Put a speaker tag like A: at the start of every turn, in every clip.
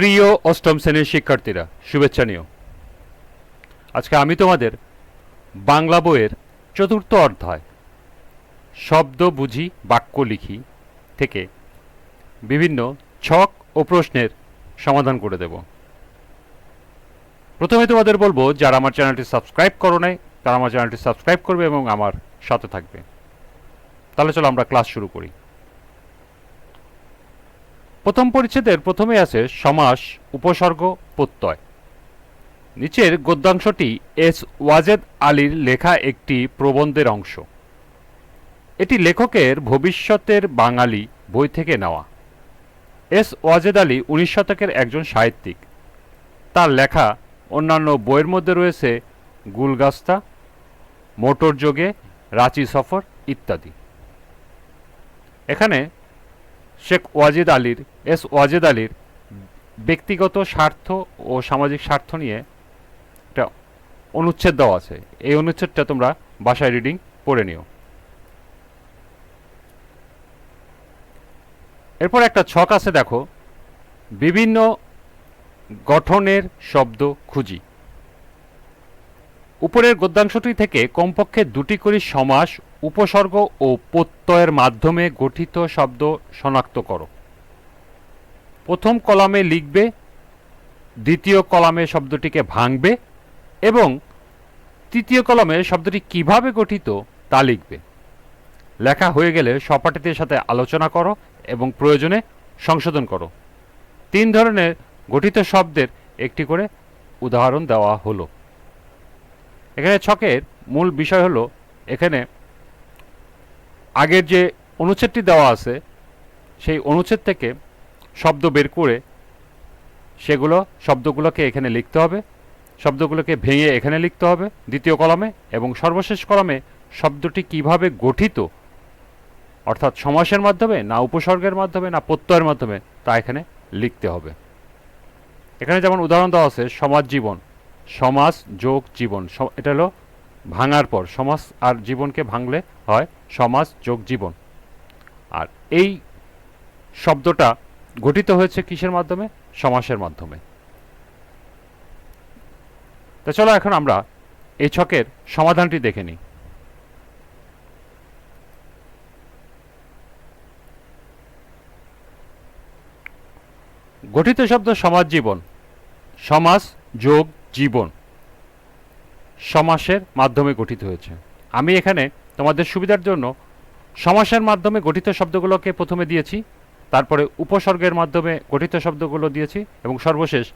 A: প্রিয় অষ্টম শ্রেণির শিক্ষার্থীরা, শুভেচ্ছা নিও। আজকে আমি তোমাদের বাংলা বইয়ের চতুর্থ অধ্যায়, শব্দ বুঝি, বাক্য লিখি থেকে বিভিন্ন ছক ও প্রশ্নের সমাধান করে দেব। প্রথমে তোমাদের বলব, যারা আমার চ্যানেলটি সাবস্ক্রাইব করো নাই, তারা আমার চ্যানেলটি সাবস্ক্রাইব করবে এবং আমার সাথে থাকবে। তাহলে চলো আমরা ক্লাস শুরু করি। প্রথম পরিচ্ছেদের প্রথমে আছে সমাস, উপসর্গ, প্রত্যয়। নিচের গদ্যাংশটি এস ওয়াজেদ আলীর লেখা একটি প্রবন্ধের অংশ। এটি লেখকের ভবিষ্যতের বাঙালি বই থেকে নেওয়া। এস ওয়াজেদ আলী উনিশ শতকের একজন সাহিত্যিক। তার লেখা অন্যান্য বইয়ের মধ্যে রয়েছে গুলগাস্তা মোটর যোগে রাঁচি সফর ইত্যাদি। এখানে শেখ ওয়াজিদ আলীর, এস ওয়াজেদ আলীর ব্যক্তিগত স্বার্থ ও সামাজিক স্বার্থ নিয়ে একটা অনুচ্ছেদ দেওয়া আছে। এই অনুচ্ছেদটা তোমরা বাসায় রিডিং পড়ে নিও। এরপর একটা ছক আছে, দেখো। বিভিন্ন গঠনের শব্দ খুঁজি। উপরের গদ্যাংশটি থেকে কমপক্ষে দুটি করে সমাস, উপসর্গ ও প্রত্যয়ের মাধ্যমে গঠিত শব্দ শনাক্ত করো। প্রথম কলামে লিখবে, দ্বিতীয় কলামে শব্দটিকে ভাঙবে এবং তৃতীয় কলমে শব্দটি কীভাবে গঠিত তা লিখবে। লেখা হয়ে গেলে সহপাঠীদের সাথে আলোচনা করো এবং প্রয়োজনে সংশোধন করো। তিন ধরনের গঠিত শব্দের একটি করে উদাহরণ দেওয়া হলো। এখানে ছকের মূল বিষয় হলো এখানে আগের যে অনুচ্ছেদটি দেওয়া আছে, সেই অনুচ্ছেদ থেকে শব্দ বের করে সেগুলো শব্দগুলোকে এখানে লিখতে হবে। শব্দগুলোকে ভেঙে এখানে লিখতে হবে দ্বিতীয় কলমে এবং সর্বশেষ কলমে শব্দটি কীভাবে গঠিত, অর্থাৎ সমাসের মাধ্যমে না উপসর্গের মাধ্যমে না প্রত্যয়ের মাধ্যমে তা এখানে লিখতে হবে। এখানে যেমন উদাহরণ দেওয়া আছে, সমাজ জীবন। সমাজ যোগ জীবন। এটা হলো ভাঙার পর। সমাজ আর জীবনকে ভাঙলে হয় সমাজ যোগ জীবন। আর এই শব্দটা গঠিত হয়েছে কিসের মাধ্যমে? সমাসের মাধ্যমে। তো চলো এখন আমরা এই ছকের সমাধানটি দেখে নিই। গঠিত শব্দ সমাজ জীবন। সমাজ যোগ জীবন সমাসের মাধ্যমে গঠিত হয়েছে। আমি এখানে তোমাদের সুবিধার জন্য সমাসের মাধ্যমে গঠিত শব্দগুলোকে প্রথমে দিয়েছি, তারপরে উপসর্গের মাধ্যমে গঠিত শব্দগুলো দিয়েছি, এবং সর্বশেষ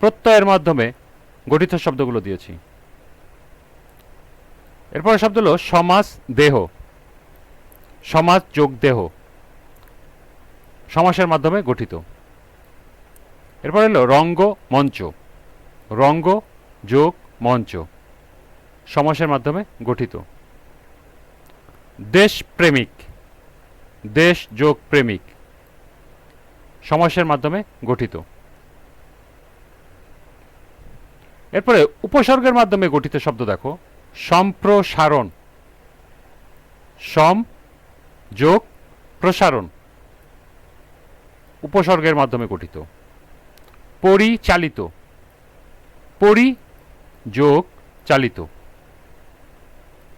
A: প্রত্যয়ের মাধ্যমে গঠিত শব্দগুলো দিয়েছি। এরপরে শব্দ হলো সমাস দেহ। সমাজ যোগ দেহ। সমাসের মাধ্যমে গঠিত। এরপর হলো রঙ্গ মঞ্চ। রঙ্গ, যোগ, মঞ্চ। সমাসের মাধ্যমে গঠিত। দেশ প্রেমিক দেশ, যোগ, প্রেমিক। সমাসের মাধ্যমে গঠিত। এরপরে উপসর্গের মাধ্যমে গঠিত শব্দ দেখো। সম্প্রসারণ। সম, যোগ, প্রসারণ। উপসর্গের মাধ্যমে গঠিত। পরিচালিত। পরি যোগ চালিত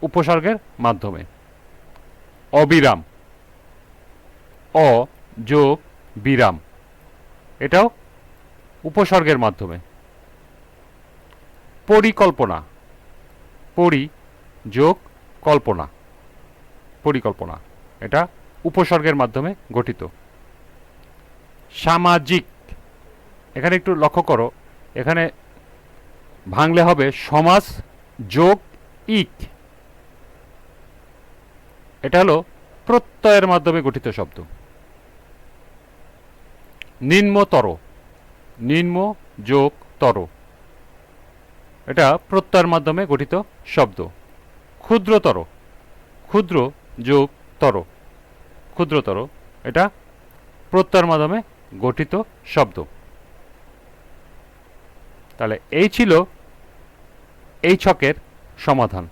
A: উপসর্গের মাধ্যমে। অবিরাম। অ যোগ বিরাম এটাও উপসর্গের মাধ্যমে। পরিকল্পনা। পরি যোগ কল্পনা পরিকল্পনা। এটা উপসর্গের মাধ্যমে গঠিত। সামাজিক। এখানে একটু লক্ষ্য করো। এখানে ভাঙলে হবে সমাজ যোগ ইক। এটা হলো প্রত্যয়ের মাধ্যমে গঠিত শব্দ। নিম্নতর নিম্ন যোগ তর। এটা প্রত্যয়ের মাধ্যমে গঠিত শব্দ। ক্ষুদ্রতর ক্ষুদ্র যোগ তর। ক্ষুদ্রতর এটা প্রত্যয়ের মাধ্যমে গঠিত শব্দ। তাহলে এই ছিল এই ছকের সমাধান।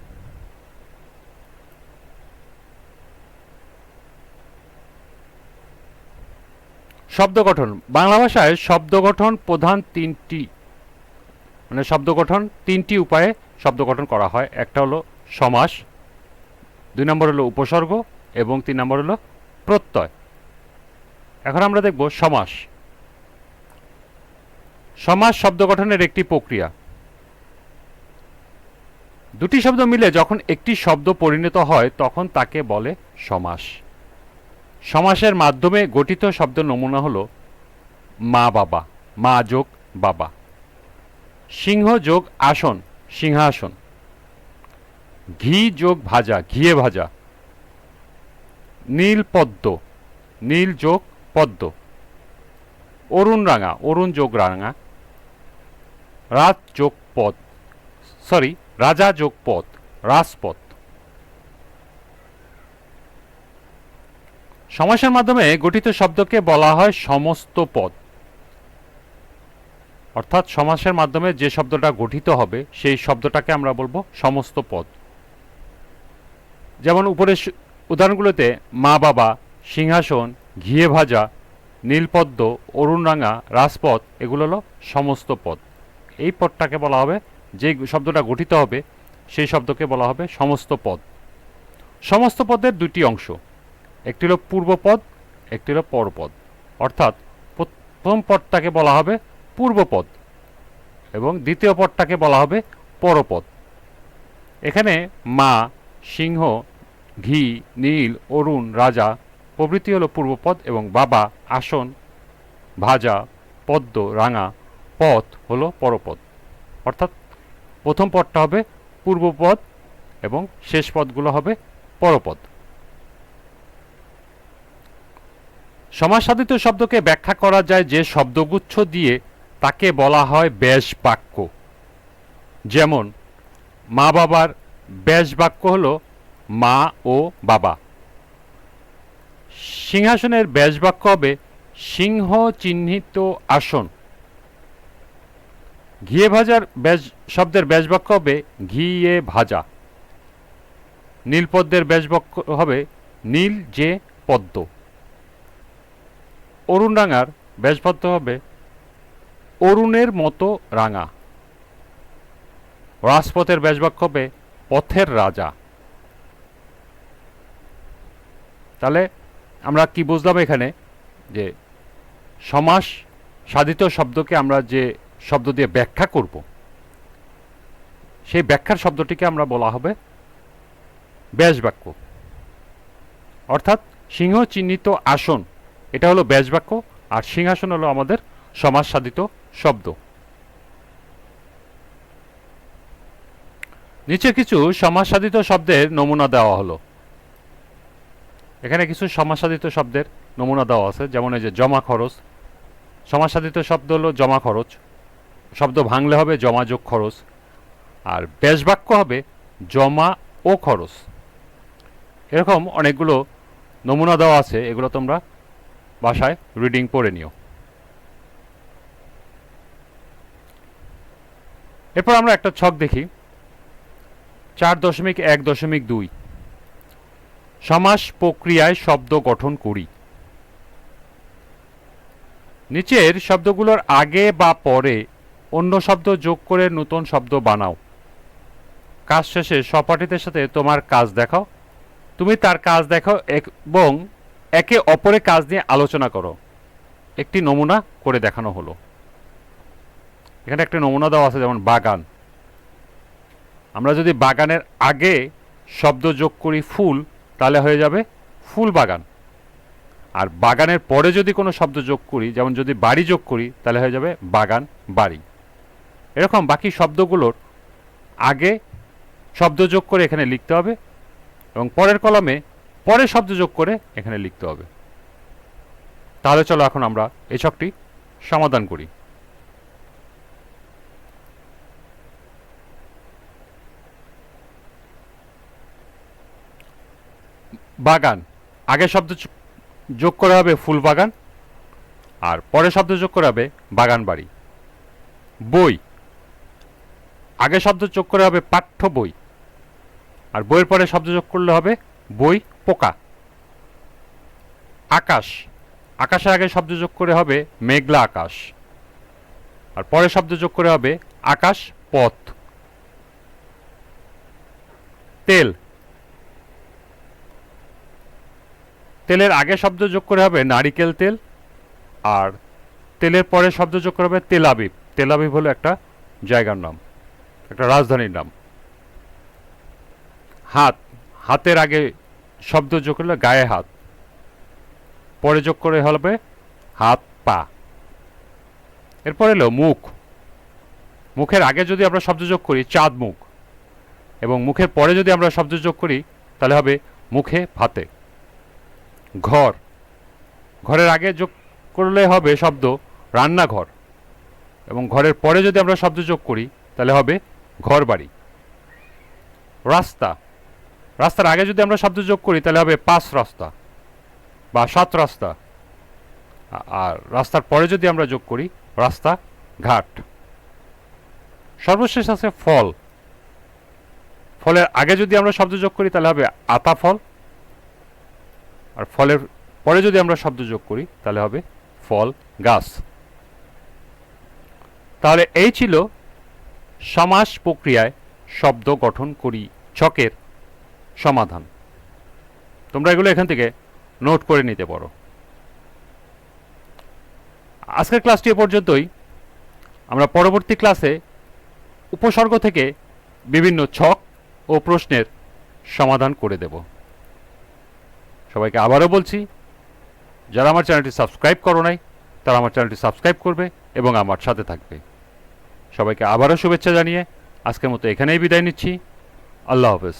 A: শব্দ গঠন। বাংলা ভাষায় শব্দ গঠন প্রধান তিনটি মানে শব্দ গঠন তিনটি উপায়ে শব্দ গঠন করা হয়। একটা হলো সমাস, দুই নম্বর হলো উপসর্গ এবং তিন নম্বর হলো প্রত্যয়। এখন আমরা দেখব সমাস। সমাস শব্দ গঠনের একটি প্রক্রিয়া। দুটি শব্দ মিলে যখন একটি শব্দ পরিণত হয়, তখন তাকে বলে সমাস। সমাসের মাধ্যমে গঠিত শব্দ নমুনা হল মা বাবা, মা যোগ বাবা। সিংহ যোগ আসন, সিংহাসন। ঘি যোগ ভাজা, ঘিয়ে ভাজা। নীল পদ্ম, নীল যোগ পদ্ম। অরুণ রাঙা, অরুণ যোগ রাঙা। রাত যোগ পদ সরি রাজা যোগ পদ রাজপথ। সমাসের মাধ্যমে গঠিত শব্দকে বলা হয় সমস্ত পদ। অর্থাৎ সমাসের মাধ্যমে যে শব্দটা গঠিত হবে, সেই শব্দটাকে আমরা বলব সমস্ত পদ। যেমন উপরের উদাহরণগুলোতে মা বাবা, সিংহাসন, ঘিয়ে ভাজা, নীলপদ্ম, অরুণরাঙা, রাজপথ, এগুলো হলো সমস্ত পদ। এই পদটাকে বলা হবে যে শব্দটা গঠিত হবে, সেই শব্দকে বলা হবে সমস্ত পদ। সমস্ত পদের দুটি অংশ। একটি হলো পূর্বপদ একটি হলো পরপদ অর্থাৎ প্রথম পদটাকে বলা হবে পূর্বপদ এবং দ্বিতীয় পদটাকে বলা হবে পরপদ এখানে মা, সিংহ, ঘি, নীল, অরুণ, রাজা প্রভৃতি হলো পূর্বপদ এবং বাবা, আসন, ভাজা, পদ্ম, রাঙা, পথ হলো পরপদ অর্থাৎ প্রথম পদটা হবে পূর্বপদ এবং শেষ পদগুলো হবে পরপদ। সমাসাধিত শব্দকে ব্যাখ্যা করা যায় যে শব্দগুচ্ছ দিয়ে তাকে বলা হয় ব্যাস বাক্য যেমন, মা বাবার ব্যাস বাক্য হলো মা ও বাবা। সিংহাসনের ব্যাস বাক্য হবে সিংহ চিহ্নিত আসন। ঘিয়ে ভাজার ব্যাস, শব্দের ব্যাস বাক্য হবে ঘিয়ে ভাজা। নীলপদ্মের ব্যাস বাক্য হবে নীল যে পদ্ম। অরুণ রাঙার ব্যাসপদ্ম হবে অরুণের মতো রাঙা। রাজপথের ব্যাসবাক্য হবে পথের রাজা। তাহলে আমরা কি বুঝলাম এখানে? যে সমাস সাধিত শব্দকে আমরা যে শব্দ দিয়ে ব্যাখ্যা করব। সেই ব্যাখ্যার শব্দটিকে আমরা বলা হবে ব্যাস বাক্য অর্থাৎ সিংহ চিহ্নিত আসন, এটা হলো ব্যাস বাক্য আর সিংহাসন হলো আমাদের সমাজ সাধিত শব্দ। নিচে কিছু সমাজ সাধিত শব্দের নমুনা দেওয়া হলো। এখানে কিছু সমাজ সাধিত শব্দের নমুনা দেওয়া আছে, যেমন এই যে জমা খরচ। সমাজ সাধিত শব্দ হলো জমা খরচ। শব্দ ভাঙলে হবে জমা যোগ খরচ, আর ব্যাস বাক্য হবে জমা ও খরচ। এরকম অনেকগুলো নমুনা দেওয়া আছে, এগুলো তোমরা বাসায় রিডিং পড়ে নিও। এরপর আমরা একটা ছক দেখি। চার দশমিক এক দশমিক দুই। সমাস প্রক্রিয়ায় শব্দ গঠন করি। নিচের শব্দগুলোর আগে বা পরে অন্য শব্দ যোগ করে নতুন শব্দ বানাও। কাজ শেষে সহপাঠীদের সাথে তোমার কাজ দেখাও। তুমি তার কাজ দেখাও এবং একে অপরের কাজ নিয়ে আলোচনা করো। একটি নমুনা করে দেখানো হলো। এখানে একটা নমুনা দেওয়া আছে, যেমন বাগান। আমরা যদি বাগানের আগে শব্দ যোগ করি ফুল, তাহলে হয়ে যাবে ফুল বাগান। আর বাগানের পরে যদি কোনো শব্দ যোগ করি, যেমন যদি বাড়ি যোগ করি, তাহলে হয়ে যাবে বাগান বাড়ি। এরকম বাকি শব্দগুলোর আগে শব্দ যোগ করে এখানে লিখতে হবে এবং পরের কলমে পরে শব্দ যোগ করে এখানে লিখতে হবে। তাহলে চলো এখন আমরা এই ছকটি সমাধান করি। বাগান। আগে শব্দ যোগ করা হবে ফুল বাগান আর পরে শব্দ যোগ করা হবে বাগান বাড়ি। বই। আগে শব্দ যোগ করে হবে পাঠ্য বই। আর বইয়ের পরে শব্দ যোগ করলে হবে বই পোকা। আকাশ। আকাশের আগে শব্দ যোগ করে হবে মেঘলা আকাশ। আর পরে শব্দ যোগ করে হবে আকাশ পথ। তেল। তেলের আগে শব্দ যোগ করে হবে নারিকেল তেল। আর তেলের পরে শব্দ যোগ করে হবে তেলাবিব। তেলাবিব হলো একটা জায়গার নাম। একটা রাজধানীর নাম। হাত, হাতের আগে শব্দ যোগ করলে গায়ে হাত। পরে যোগ করে হবে হাত, পা। এরপর এলো মুখ। মুখের আগে যদি আমরা শব্দ যোগ করি, চাঁদ মুখ। এবং মুখের পরে যদি আমরা শব্দ যোগ করি, তাহলে হবে মুখে ভাতে ঘর। ঘরের আগে যোগ করলে হবে শব্দ রান্নাঘর। এবং ঘরের পরে যদি আমরা শব্দ যোগ করি, তাহলে হবে ঘর বাড়ি রাস্তা। রাস্তার আগে যদি আমরা শব্দ যোগ করি, তাহলে হবে পাঁচ রাস্তা বা সাত রাস্তা। আর রাস্তার পরে যদি আমরা যোগ করি, রাস্তা ঘাট। সর্বশেষ আছে ফল। ফলের আগে যদি আমরা শব্দ যোগ করি, তাহলে হবে আতা ফল। আর ফলের পরে যদি আমরা শব্দ যোগ করি, তাহলে হবে ফল গাছ। তাহলে এই ছিল সমাস প্রক্রিয়ায় শব্দ গঠন করি, ছকের সমাধান। তোমরা এগুলো এখান থেকে নোট করে নিতে পারো। আজকের ক্লাসটি এ পর্যন্তই। আমরা পরবর্তী ক্লাসে উপসর্গ থেকে বিভিন্ন ছক ও প্রশ্নের সমাধান করে দেব। সবাইকে আবারও বলছি, যারা আমার চ্যানেলটি সাবস্ক্রাইব করো নাই, তারা আমার চ্যানেলটি সাবস্ক্রাইব করবে এবং আমার সাথে থাকবে। সবাইকে আবারও শুভেচ্ছা জানিয়ে আজকের মতো এখানেই বিদায় নিচ্ছি। আল্লাহ হাফেজ।